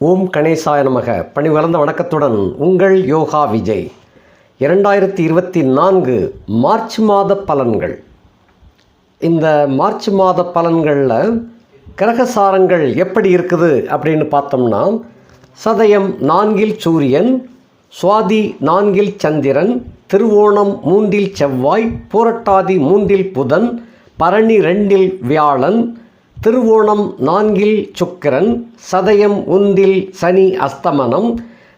ஓம் கணேசாய நமக. பணி வளர்ந்த வணக்கத்துடன் உங்கள் யோகா விஜய். இரண்டாயிரத்தி இருபத்தி நான்கு மார்ச் மாத பலன்கள். இந்த மார்ச் மாத பலன்களில் கிரகசாரங்கள் எப்படி இருக்குது அப்படின்னு பார்த்தோம்னா சதயம் நான்கில் சூரியன் சுவாதி நான்கில் சந்திரன் திருவோணம் மூன்றில் செவ்வாய் பூரட்டாதி மூன்றில் புதன் பரணி ரெண்டில் வியாழன் திருவோணம் நான்கில் சுக்கிரன் சதயம் ஒன்றில் சனி அஸ்தமனம்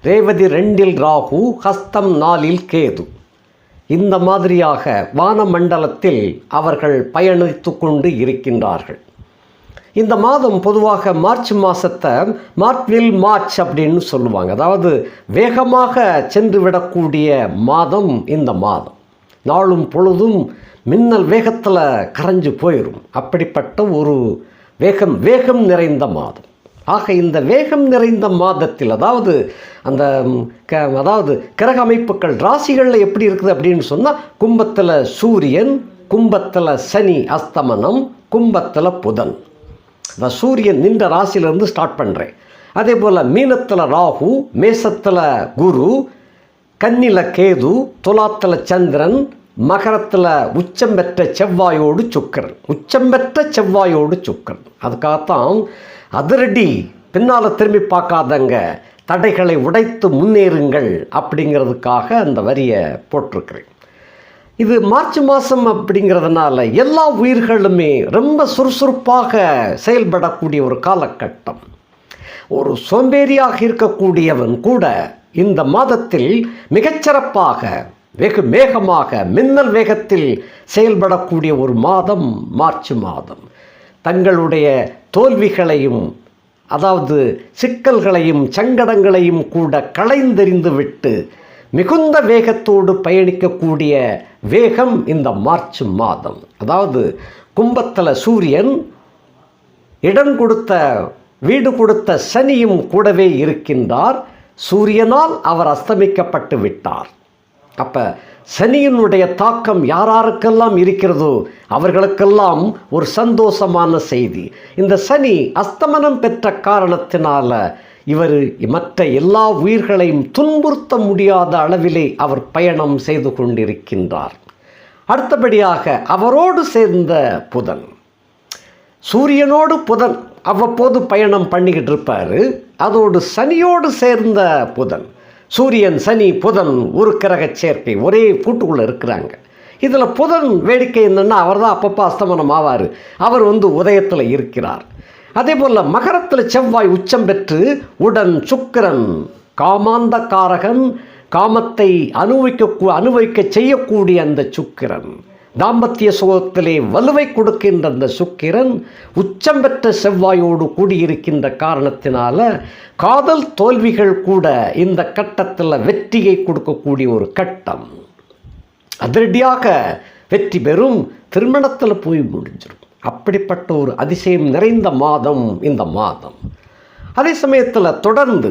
ரேவதி ரெண்டில் ராகு ஹஸ்தம் நாலில் கேது. இந்த மாதிரியாக வானமண்டலத்தில் அவர்கள் பயணித்து கொண்டு இருக்கின்றார்கள். இந்த மாதம் பொதுவாக மார்ச் மாதத்தை மார்ச்வில் மார்ச் அப்படின்னு சொல்லுவாங்க. அதாவது வேகமாக சென்று விடக்கூடிய மாதம் இந்த மாதம். நாளும் பொழுதும் மின்னல் வேகத்தில் கரைஞ்சு போயிடும் அப்படிப்பட்ட ஒரு வேகம் வேகம் நிறைந்த மாதம். ஆக இந்த வேகம் நிறைந்த மாதத்தில் அதாவது அந்த க அதாவது கிரக அமைப்புகள் ராசிகளில் எப்படி இருக்குது அப்படின்னு சொன்னால் கும்பத்தில் சூரியன் கும்பத்தில் சனி அஸ்தமனம் கும்பத்தில் புதன். இந்த சூரியன் நின்ற ராசியிலேருந்து ஸ்டார்ட் பண்ணுறேன் அதே போல் மீனத்தில் ராகு மேசத்தில் குரு கன்னில கேது துலாத்தில் சந்திரன் மகரத்தில் உச்சம் பெற்ற செவ்வாயோடு சுக்கரன். உச்சம் பெற்ற செவ்வாயோடு சுக்கரன். அதுக்காகத்தான் அதிரடி பின்னால் திரும்பி பார்க்காதங்க தடைகளை உடைத்து முன்னேறுங்கள் அப்படிங்கிறதுக்காக அந்த வரியை போட்டிருக்கிறேன். இது மார்ச் மாதம் அப்படிங்கிறதுனால எல்லா உயிர்களுமே ரொம்ப சுறுசுறுப்பாக செயல்படக்கூடிய ஒரு காலகட்டம். ஒரு சோம்பேறியாக இருக்கக்கூடியவன் கூட இந்த மாதத்தில் மிகச்சிறப்பாக வெகு வேகமாக மின்னல் வேகத்தில் செயல்படக்கூடிய ஒரு மாதம் மார்ச் மாதம். தங்களுடைய தோல்விகளையும் அதாவது சிக்கல்களையும் சங்கடங்களையும் கூட களைந்தெறிந்து விட்டு மிகுந்த வேகத்தோடு பயணிக்கக்கூடிய வேகம் இந்த மார்ச் மாதம். அதாவது கும்பத்தில் சூரியன் இடம் கொடுத்த வீடு கொடுத்த சனியும் கூடவே இருக்கின்றார். சூரியனால் அவர் அஸ்தமிக்கப்பட்டு விட்டார். அப்போ சனியினுடைய தாக்கம் யாராருக்கெல்லாம் இருக்கிறதோ அவர்களுக்கெல்லாம் ஒரு சந்தோஷமான செய்தி. இந்த சனி அஸ்தமனம் பெற்ற காரணத்தினால இவர் மற்ற எல்லா உயிர்களையும் துன்புறுத்த முடியாத அளவிலே அவர் பயணம் செய்து கொண்டிருக்கின்றார். அடுத்தபடியாக அவரோடு சேர்ந்த புதன். சூரியனோடு புதன் அவ்வப்போது பயணம் பண்ணிக்கிட்டு இருப்பார் அதோடு சனியோடு சேர்ந்த புதன். சூரியன் சனி புதன் ஒரு கிரக சேர்க்கை ஒரே கூட்டுக்குள்ளே இருக்கிறாங்க. இதில் புதன் வேடிக்கை என்னென்னா அவர் தான் அப்பப்போ அஸ்தமனம் ஆவார். அவர் வந்து உதயத்தில் இருக்கிறார். அதே போல் மகரத்தில் செவ்வாய் உச்சம் பெற்று உடன் சுக்கிரன் காமாந்த காரகன் காமத்தை அனுபவிக்க அனுபவிக்க செய்யக்கூடிய அந்த சுக்கிரன். தாம்பத்திய சுகத்திலே வலுவை கொடுக்கின்ற அந்த சுக்கிரன் உச்சம் பெற்ற செவ்வாயோடு கூடியிருக்கின்ற காரணத்தினால காதல் தோல்விகள் கூட இந்த கட்டத்தில் வெற்றியை கொடுக்கக்கூடிய ஒரு கட்டம். அதிரடியாக வெற்றி பெறும் திருமணத்தில் போய் முடிஞ்சிடும் அப்படிப்பட்ட ஒரு அதிசயம் நிறைந்த மாதம் இந்த மாதம். அதே சமயத்தில் தொடர்ந்து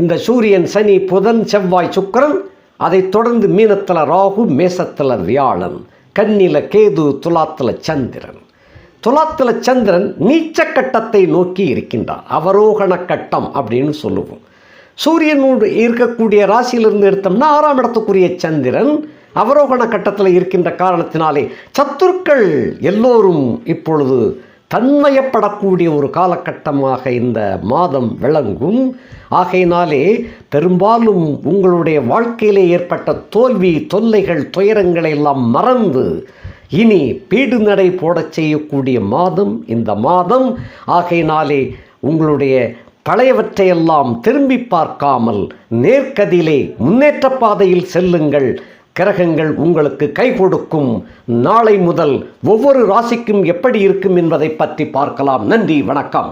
இந்த சூரியன் சனி புதன் செவ்வாய் சுக்கிரன் அதைத் தொடர்ந்து மீனத்தில் ராகு மேசத்தில் வியாழன். கண்ணில கேது துலாத்தில் சந்திரன். துலாத்தில் சந்திரன் நீச்ச கட்டத்தை நோக்கி இருக்கின்றார் அவரோகண கட்டம் அப்படின்னு சொல்லுவோம். சூரியனோடு இருக்கக்கூடிய ராசியிலிருந்து எடுத்தோம்னா ஆறாம் இடத்துக்குரிய சந்திரன் அவரோகண கட்டத்தில் இருக்கின்ற காரணத்தினாலே சத்துருக்கள் எல்லோரும் இப்பொழுது தன்மயப்படக்கூடிய ஒரு காலகட்டமாக இந்த மாதம் விளங்கும். ஆகையினாலே பெரும்பாலும் உங்களுடைய வாழ்க்கையிலே ஏற்பட்ட தோல்வி தொல்லைகள் துயரங்களை எல்லாம் மறந்து இனி பீடு நடை போடச் செய்யக்கூடிய மாதம் இந்த மாதம். ஆகையினாலே உங்களுடைய பழையவற்றையெல்லாம் திரும்பி பார்க்காமல் நேர்கதியிலே முன்னேற்ற பாதையில் செல்லுங்கள். கிரகங்கள் உங்களுக்கு கை கொடுக்கும். நாளை முதல் ஒவ்வொரு ராசிக்கும் எப்படி இருக்கும் என்பதை பற்றி பார்க்கலாம். நன்றி வணக்கம்.